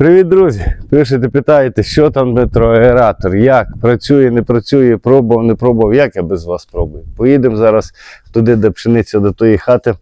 Привіт, друзі! Пишете, питаєте, що там метроаератор, як працює, не працює, пробував, не пробував, як я без вас пробую. Поїдемо зараз туди, де пшениця до тої хати.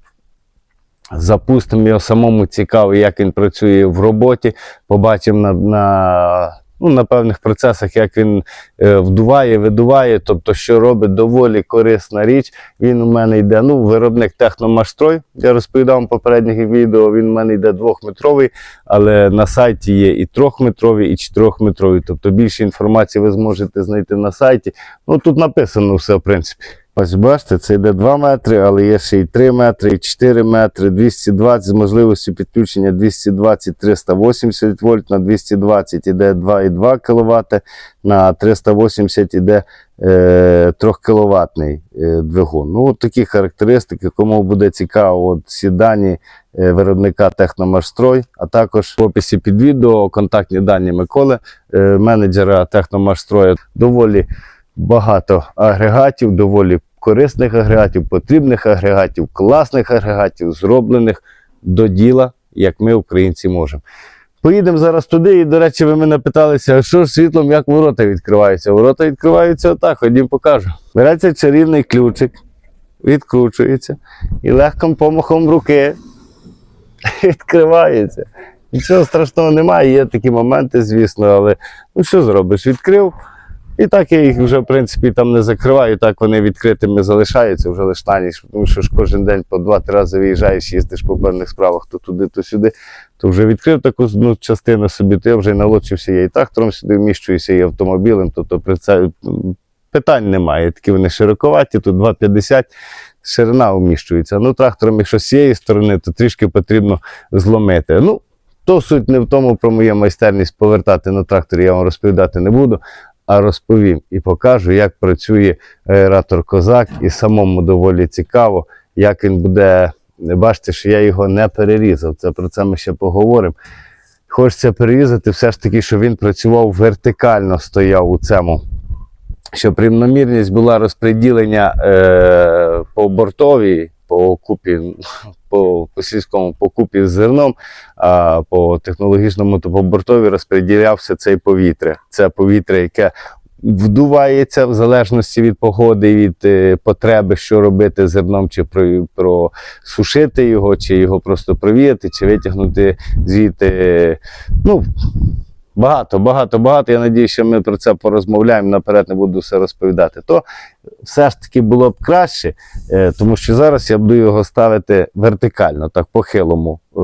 Запустимо його самому цікаво, як він працює в роботі. Побачимо на, на, ну, на певних процесах, як він е, вдуває, видуває, тобто, що робить доволі корисна річ. Він у мене йде, ну, виробник техномашстрой. Я розповідав вам в попередніх відео, він у мене йде двохметровий, але на сайті є і трьохметровий, і чотирьохметровий. Тобто більше інформації ви зможете знайти на сайті. Ну тут написано все, в принципі. Ось бачите, це йде 2 метри, але є ще і 3 метри, і 4 метри, 220 з можливістю підключення 220-380 вольт, на 220 іде 2,2 кВт, на 380 іде е, 3 кВт е, двигун. Ну, такі характеристики, кому буде цікаво, от всі дані е, виробника Техномашстрой, а також в описі під відео контактні дані Миколи, е, менеджера Техномашстрою. Доволі багато агрегатів, доволі корисних агрегатів, потрібних агрегатів, класних агрегатів, зроблених до діла, як ми, українці, можемо. Поїдемо зараз туди, і, до речі, ви мене питалися, а що ж світлом, як ворота відкриваються? Ворота відкриваються отак, ходім покажу. Береться чарівний ключик, відкручується і легким помахом руки відкривається. Нічого страшного немає, є такі моменти, звісно, але ну що зробиш? Відкрив. І так я їх вже, в принципі, там не закриваю, так вони відкритими залишаються вже лиш на ніч, тому що ж кожен день по два-три рази виїжджаєш, їздиш по певних справах, то туди, то сюди, то вже відкрив таку одну частину собі, то я вже й налочився я і трактором сюди вміщуюся, і автомобілем, тобто при це питань немає. Такі вони широковаті, тут 2,50 ширина вміщується. Ну, трактором, якщо з цієї сторони, то трішки потрібно зломити. Ну, то суть не в тому про мою майстерність повертати на тракторі, я вам розповідати не буду а розповім і покажу, як працює аератор Козак, і самому доволі цікаво, як він буде. Бачите, що я його не перерізав. Це про це ми ще поговоримо. Хочеться перерізати, все ж таки, щоб він працював вертикально, стояв у цьому. Щоб рівномірність була розподілення е, по бортовій, по купі, по, по сільському по купі з зерном, а по технологічному то по розподілявся цей повітря. Це повітря, яке вдувається в залежності від погоди, від е, потреби, що робити з зерном, чи про, просушити його, чи його просто провіяти, чи витягнути звідти. Ну, Багато, багато, багато. Я надію, що ми про це порозмовляємо. Наперед не буду все розповідати. То все ж таки було б краще, е, тому що зараз я буду його ставити вертикально, так похилому е,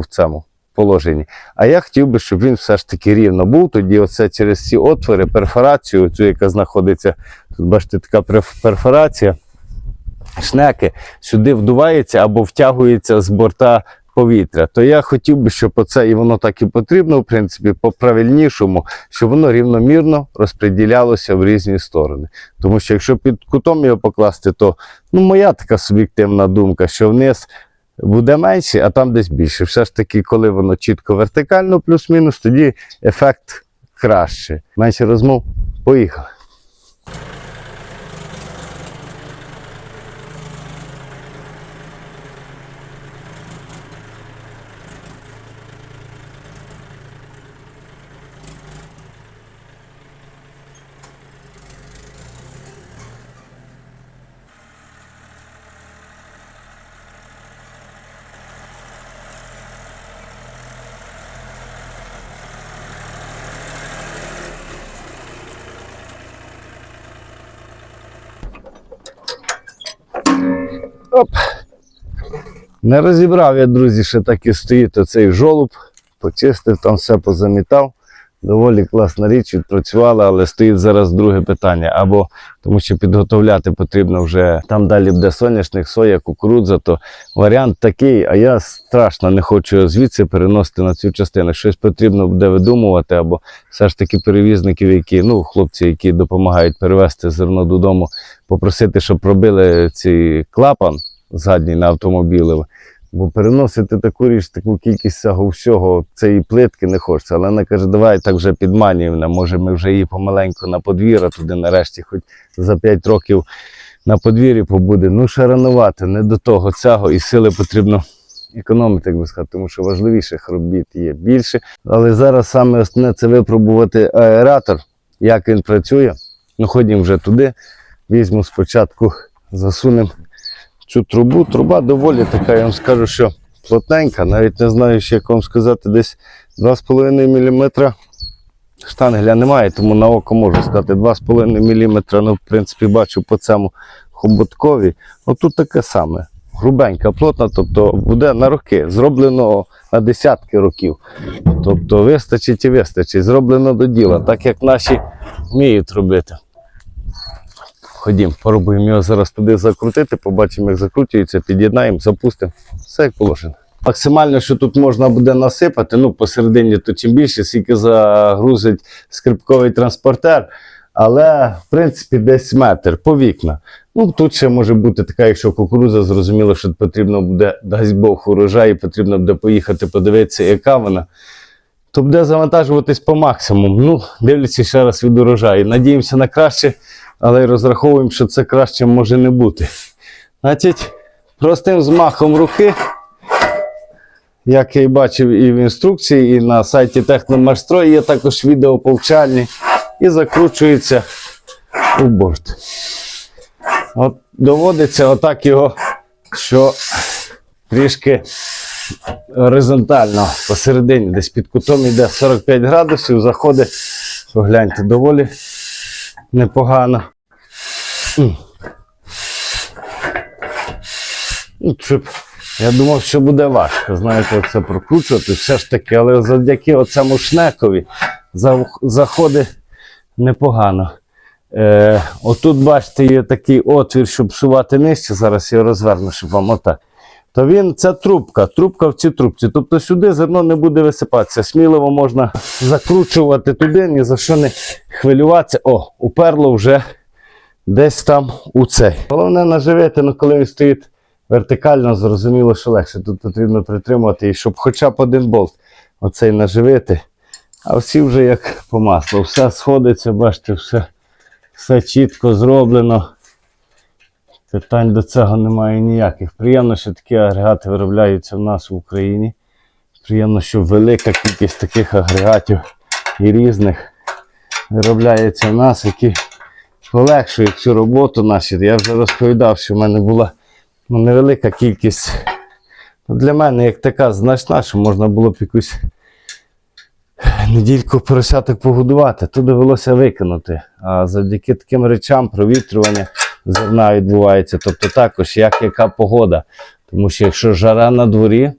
в цьому положенні. А я хотів би, щоб він все ж таки рівно був. Тоді оце через ці отвори, перфорацію, цю, яка знаходиться, тут бачите, така перфорація, шнеки сюди вдувається або втягується з борта повітря, то я хотів би, щоб оце і воно так і потрібно, в принципі, по правильнішому, щоб воно рівномірно розподілялося в різні сторони. Тому що якщо під кутом його покласти, то ну, моя така суб'єктивна думка, що вниз буде менше, а там десь більше. Все ж таки, коли воно чітко вертикально, плюс-мінус, тоді ефект краще. Менше розмов. Поїхали. Оп. Не розібрав я, друзі, що так і стоїть оцей жолуб. Почистив, там все позамітав. Доволі класна річ, відпрацювала, але стоїть зараз друге питання. Або тому що підготовляти потрібно вже там далі буде соняшник, соя, кукурудза, то варіант такий, а я страшно не хочу звідси переносити на цю частину. Щось потрібно буде видумувати, або все ж таки перевізників, які, ну, хлопці, які допомагають перевезти зерно додому, попросити, щоб пробили цей клапан задній на автомобілі. Бо переносити таку річ, таку кількість цього всього, цієї плитки не хочеться. Але вона каже, давай так вже підманюємо. Може, ми вже її помаленьку на подвір'я туди нарешті, хоч за 5 років на подвір'ї побуде. Ну, ще ранувати, не до того цього, і сили потрібно економити, як би сказати, тому що важливіших робіт є більше. Але зараз саме основне це випробувати аератор, як він працює. Ну, ходімо вже туди. Візьму спочатку, засунемо цю трубу. Труба доволі така, я вам скажу, що плотненька. Навіть не знаю, як вам сказати, десь 2,5 мм. Штангеля немає, тому на око можу сказати 2,5 мм. Ну, в принципі, бачу по цьому хоботкові. Ну тут таке саме. Грубенька, плотна, тобто буде на роки. Зроблено на десятки років. Тобто вистачить і вистачить. Зроблено до діла, так як наші вміють робити. Ходім, пробуємо його зараз туди закрутити, побачимо, як закручується, під'єднаємо, запустимо. Все як положено. Максимально, що тут можна буде насипати, ну посередині, то чим більше, скільки загрузить скрипковий транспортер. Але, в принципі, десь метр по вікна. Ну, тут ще може бути така, якщо кукурудза, зрозуміло, що потрібно буде, дасть Бог, урожай, потрібно буде поїхати подивитися, яка вона. То буде завантажуватись по максимуму. Ну, дивлячись ще раз від урожаю. Надіємося на краще, але розраховуємо, що це краще може не бути. Значить, простим змахом руки, як я і бачив і в інструкції, і на сайті Техномашстрой є також відео повчальні, і закручується у борт. От доводиться отак його, що трішки горизонтально посередині, десь під кутом йде 45 градусів, заходить, погляньте, доволі непогано. Ну, я думав, що буде важко, знаєте, це прокручувати, все ж таки, але завдяки оцьому шнекові за- заходить непогано. Е, отут, бачите, є такий отвір, щоб псувати нижче. Зараз я розверну, щоб вам отак. То він це трубка, трубка в цій трубці. Тобто сюди зерно не буде висипатися. Сміливо можна закручувати туди, ні за що не хвилюватися. О, уперло вже десь там у цей. Головне наживити, ну коли він стоїть вертикально, зрозуміло, що легше. Тут потрібно притримувати, і щоб хоча б один болт оцей наживити. А всі вже як по маслу. Все сходиться, бачите, все, все чітко зроблено. Питань до цього немає ніяких. Приємно, що такі агрегати виробляються в нас в Україні. Приємно, що велика кількість таких агрегатів і різних виробляється в нас, які полегшують цю роботу наші. Я вже розповідав, що в мене була ну, невелика кількість. Ну, Для мене як така значна, що можна було б якусь недільку поросяток погодувати, то довелося викинути. А завдяки таким речам провітрювання зерна відбувається. Тобто також як яка погода. Тому що якщо жара на дворі,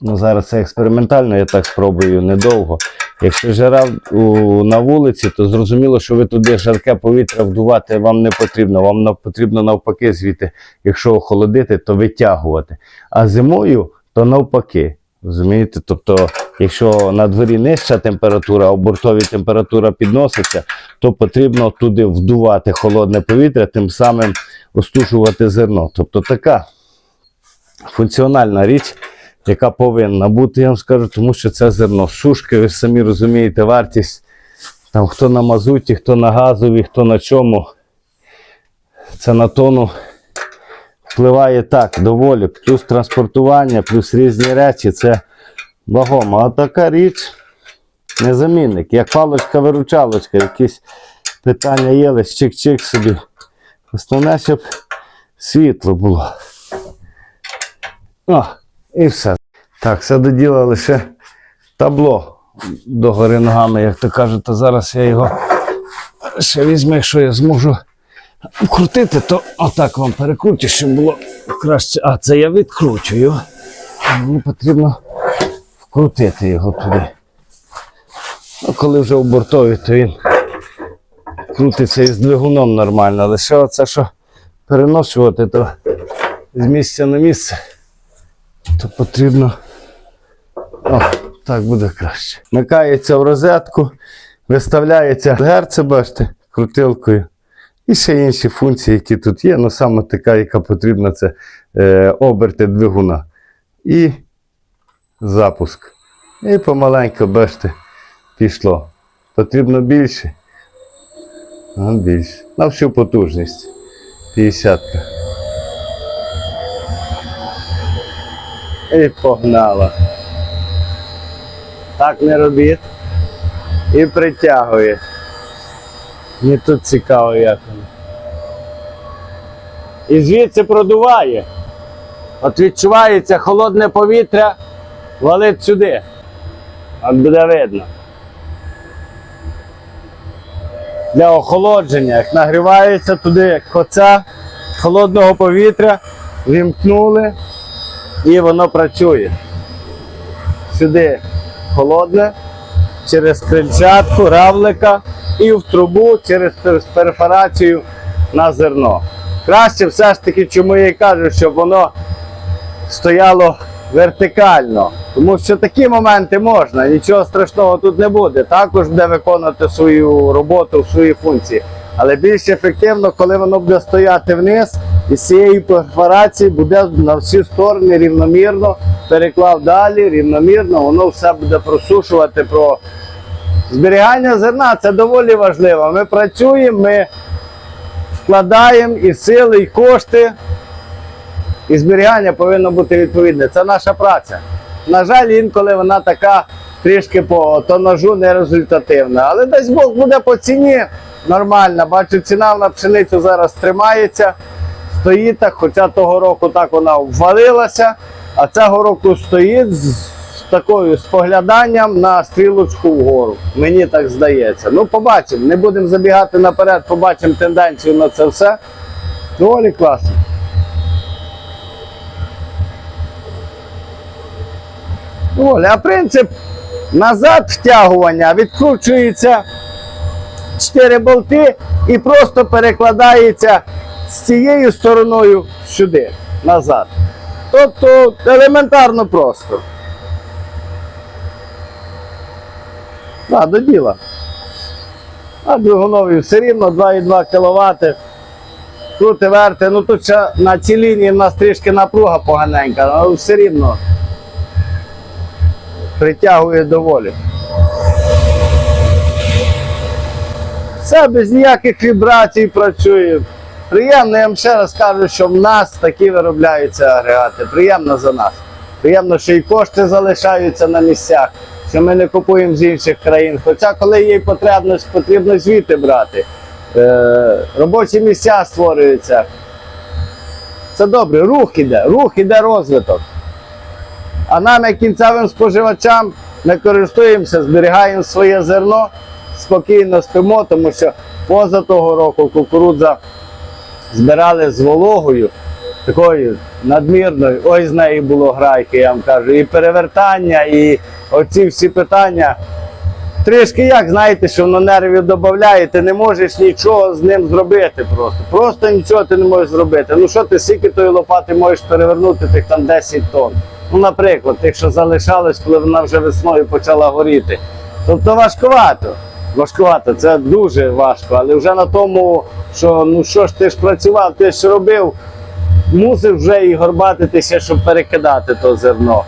ну зараз це експериментально, я так спробую недовго. Якщо жара у, на вулиці, то зрозуміло, що ви туди жарке повітря вдувати вам не потрібно. Вам потрібно навпаки звідти, якщо охолодити, то витягувати. А зимою то навпаки. Розумієте? Тобто, якщо на дворі нижча температура, а в бортовій температура підноситься, то потрібно туди вдувати холодне повітря, тим самим остужувати зерно. Тобто така функціональна річ, яка повинна бути, я вам скажу, тому що це зерно. Сушки, ви ж самі розумієте, вартість. Там хто на мазуті, хто на газові, хто на чому. Це на тону впливає так доволі. Плюс транспортування, плюс різні речі. Це вагомо. А така річ незамінник. Як палочка-виручалочка, якісь питання є, лише чик-чик собі. Основне, щоб світло було. О, і все. Так, все до діла лише табло догори ногами, як то кажуть, то зараз я його ще візьму, якщо я зможу вкрутити, то отак вам перекручу, щоб було краще. А, це я відкручую. Мені потрібно вкрутити його туди. Ну, коли вже у бортові, то він крутиться із двигуном нормально. Лише оце, що переношувати, то з місця на місце, то потрібно. О, так буде краще. Вмикається в розетку, виставляється герце, бачите, крутилкою. І ще інші функції, які тут є. Ну, саме така, яка потрібна, це е, оберти двигуна. І запуск. І помаленьку, бачите, пішло. Потрібно більше. А, більше. На всю потужність. 50. І погнала. Так не робіть. І притягує. Мені тут цікаво, як воно. І звідси продуває. От відчувається холодне повітря, валить сюди. От буде видно. Для охолодження, як нагрівається туди, як коця холодного повітря, вімкнули і воно працює. Сюди холодне, через крильчатку, равлика і в трубу через пер- перфорацію на зерно. Краще все ж таки, чому я і кажу, щоб воно стояло вертикально. Тому що такі моменти можна, нічого страшного тут не буде. Також буде виконувати свою роботу, свої функції. Але більш ефективно, коли воно буде стояти вниз, і з цієї перфорації буде на всі сторони рівномірно, переклав далі, рівномірно, воно все буде просушувати. Про зберігання зерна це доволі важливо. Ми працюємо, ми вкладаємо і сили, і кошти. І зберігання повинно бути відповідне. Це наша праця. На жаль, інколи вона така трішки по тонажу нерезультативна. Але десь Бог буде по ціні нормальна. Бачу, ціна на пшеницю зараз тримається, стоїть так, хоча того року так вона ввалилася, а цього року стоїть такою спогляданням на стрілочку вгору. Мені так здається. Ну, побачимо. Не будемо забігати наперед, побачимо тенденцію на це все. Доволі класно. Оля, а принцип назад втягування відкручується 4 болти і просто перекладається з цією стороною сюди, назад. Тобто елементарно просто. А, до діла. А двигунові все рівно 2,2 кВт. Крути верти, ну тут ще на цій лінії в нас трішки напруга поганенька, але все рівно притягує доволі. Все без ніяких вібрацій працює. Приємно, я вам ще раз кажу, що в нас такі виробляються агрегати. Приємно за нас. Приємно, що і кошти залишаються на місцях, що ми не купуємо з інших країн. Хоча, коли є потребність, потрібно звідти брати. Е, робочі місця створюються. Це добре, рух іде, рух іде розвиток. А нам, як кінцевим споживачам, ми користуємося, зберігаємо своє зерно, спокійно спимо, тому що поза того року кукурудза збирали з вологою, такою надмірною. Ой, з неї було грайки, я вам кажу, і перевертання, і оці всі питання. Трішки як, знаєте, що воно нервів додає, ти не можеш нічого з ним зробити просто. Просто нічого ти не можеш зробити. Ну що ти скільки тої лопати можеш перевернути тих там 10 тонн? Ну, наприклад, тих, що залишалось, коли вона вже весною почала горіти. Тобто важкувато. Важкувато, це дуже важко. Але вже на тому, що ну що ж ти ж працював, ти ж робив, мусив вже і горбатитися, щоб перекидати то зерно.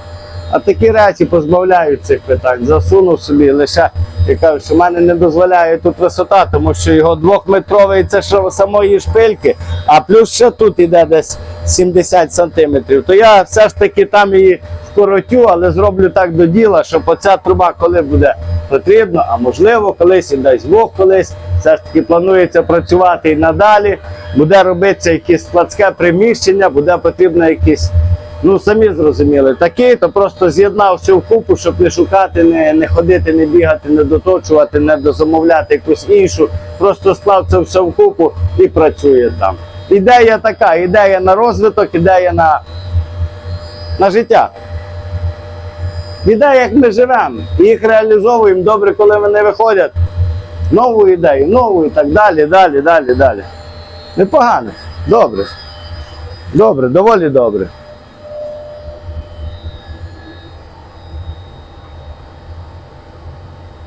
А такі речі позбавляють цих питань. Засунув собі лише я кажу, що в мене не дозволяє тут висота, тому що його двохметровий це що самої шпильки, а плюс ще тут іде десь 70 сантиметрів. То я все ж таки там її вкоротю, але зроблю так до діла, щоб оця труба, коли буде потрібно, а можливо, колись і дасть Бог колись. Все ж таки планується працювати і надалі. Буде робитися якесь складське приміщення, буде потрібно якісь Ну, самі зрозуміли, такий, то просто з'єднав всю вкупу, щоб не шукати, не, не ходити, не бігати, не доточувати, не дозамовляти якусь іншу. Просто склав це все вкупу і працює там. Ідея така, ідея на розвиток, ідея на, на життя. Ідея, як ми живемо, їх реалізовуємо добре, коли вони виходять. Нову ідею, нову і так далі, далі, далі, далі. Непогано. Добре. Добре, доволі добре.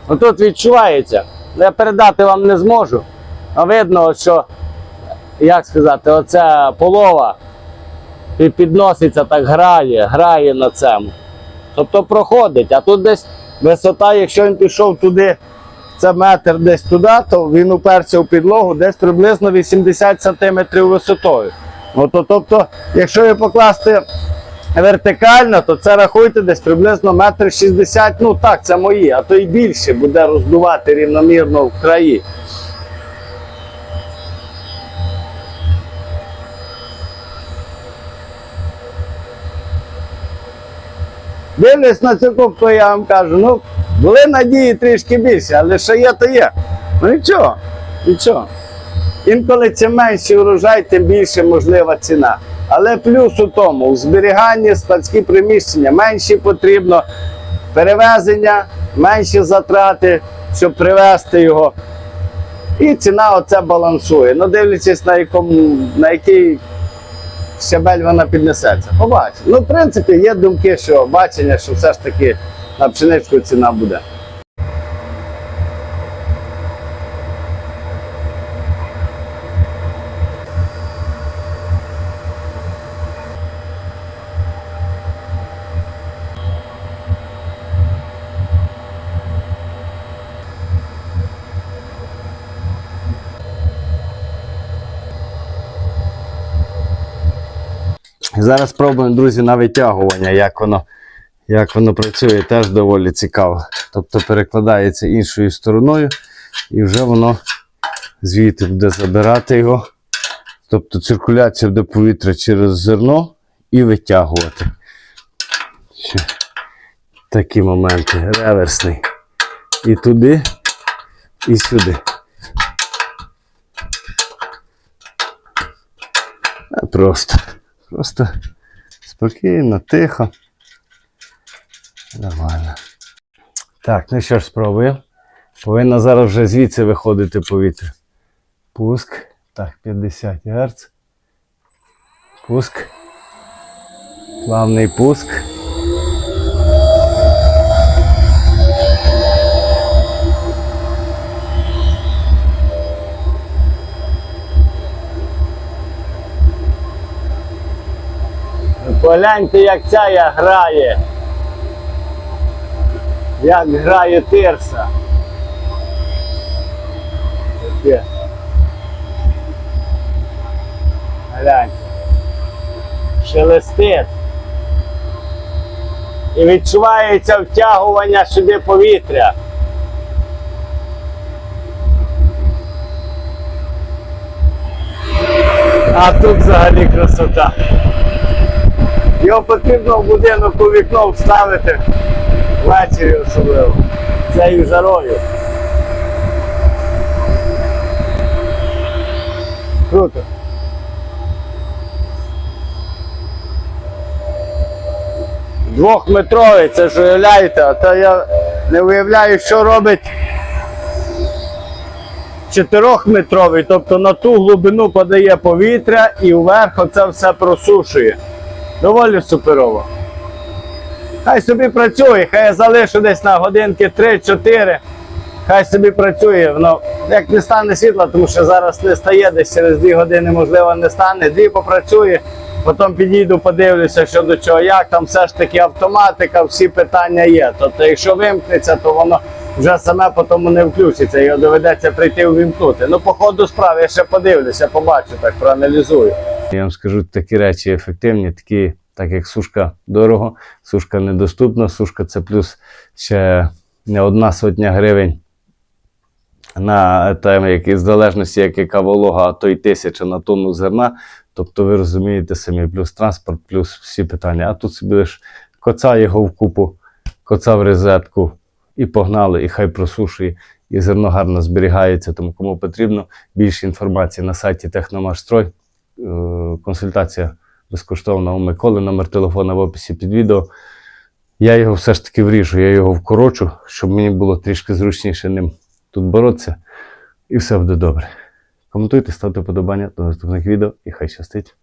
Отут відчувається. Я передати вам не зможу. А видно, що, як сказати, оця полова пі- підноситься так грає, грає на цьому. Тобто проходить, а тут десь висота, якщо він пішов туди, це метр десь туди, то він уперся в підлогу десь приблизно 80 см висотою. Ну, то, тобто, якщо його покласти вертикально, то це рахуйте десь приблизно метр шістдесят. Ну так, це мої, а то й більше буде роздувати рівномірно в краї. Дивлюсь на цю кубку, я вам кажу, ну, були надії трішки більше, але що є, то є. Ну нічого, нічого. Інколи чим менший урожай, тим більше можлива ціна. Але плюс у тому, у зберіганні складські приміщення менші потрібно, перевезення, менші затрати, щоб привезти його. І ціна оце балансує. Ну, дивлячись, на якому, на який щабель вона піднесеться. Побачимо. Ну, в принципі, є думки, що бачення, що все ж таки на пшеничку ціна буде. Зараз спробуємо, друзі, на витягування, як воно, як воно працює, теж доволі цікаво. Тобто перекладається іншою стороною, і вже воно звідти буде забирати його. Тобто циркуляція буде повітря через зерно і витягувати. Ще такі моменти. Реверсний. І туди, і сюди. Просто. Просто спокійно, тихо. Нормально. Так, ну що ж, спробуємо. Повинно зараз вже звідси виходити повітря. Пуск. Так, 50 Гц. Пуск. Плавний пуск. Погляньте, як ця я грає. Як грає тирса. Таке. Гляньте. І відчувається втягування сюди повітря. А тут взагалі красота. Його потрібно в будинок у вікно вставити ввечері особливо. Цією жарою. Круто. Двохметровий, це ж уявляєте, а то я не уявляю, що робить чотирьохметровий, тобто на ту глибину подає повітря і вверх оце все просушує. Доволі суперово. Хай собі працює, хай я залишу десь на годинки 3-4. Хай собі працює. Воно як не стане світла, тому що зараз не стає, десь через 2 години, можливо, не стане. Дві попрацює, потім підійду, подивлюся, що до чого, як там все ж таки автоматика, всі питання є. Тобто, якщо вимкнеться, то воно вже саме по тому не включиться, його доведеться прийти увімкнути. Ну, по ходу справи я ще подивлюся, побачу, так проаналізую. Я вам скажу такі речі ефективні, такі, так як сушка дорого, сушка недоступна, сушка це плюс ще не одна сотня гривень на там, як, в залежності, як яка волога, а то й тисяча на тонну зерна. Тобто ви розумієте самі, плюс транспорт, плюс всі питання. А тут собі лиш коца його в купу, коца в розетку і погнали, і хай просушує, і зерно гарно зберігається. Тому кому потрібно більше інформації на сайті Техномашстрой. Е, Консультація безкоштовна у Миколи, номер телефона в описі під відео. Я його все ж таки вріжу, я його вкорочу, щоб мені було трішки зручніше ним тут боротися. І все буде добре. Коментуйте, ставте подобання до наступних відео і хай щастить.